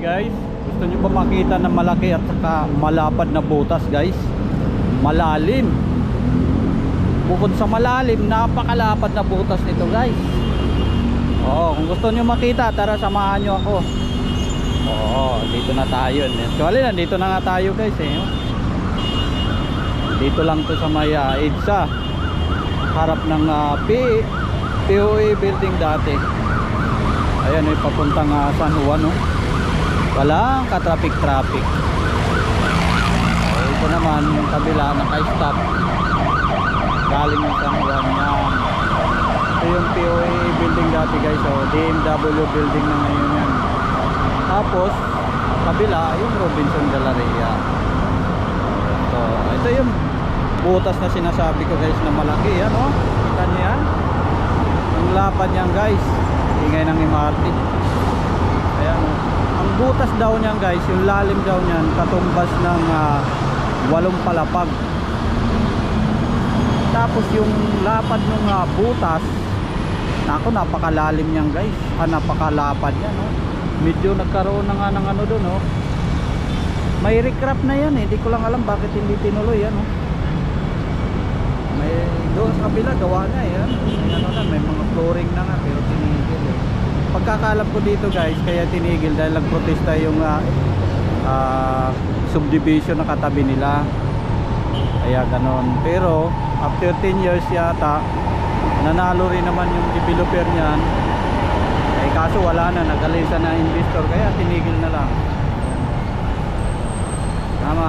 guys, gusto nyo ba makita na malaki at saka malapad na butas guys? Malalim. Bukod sa malalim, napakalapad na butas nito guys. Oo, kung gusto nyo makita, tara samahan nyo ako. Oo, dito na tayo. Actually, nandito na nga tayo guys eh. Dito lang to sa may uh, EDSA. Harap ng uh, P POA building dati. Ayan, may papuntang uh, San Juan, no? Walang ka-traffic-traffic. Ito naman, yung kabila, naka-stop. Galing ng San yan. Ito yung POA building dati guys, so DMW building na ngayon yan. Tapos, kabila, yung Robinson Galleria. So, ito yung butas na sinasabi ko guys na malaki, yan, oh. Kita niyo yan? Ang lapad niyan guys ingay ng MRT oh. Butas daw niyan guys yung lalim daw niyan katumbas ng ah, walong palapag tapos yung lapad ng ah, butas nako napakalalim niyan guys ah, napakalapad yan oh. medyo nagkaroon na nga ng ano doon oh. may recrap na yan eh hindi ko lang alam bakit hindi tinuloy yan oh. may doon sa kabila gawa na eh yan. May ano na may mga flooring na nga pero tinigil eh. Pagkakalam ko dito guys kaya tinigil dahil nagprotesta yung ah, ah, subdivision na katabi nila. Kaya ganon. Pero after 10 years yata nanalo rin naman yung developer niyan. Eh kaso wala na nagalisa na investor kaya tinigil na lang. Tama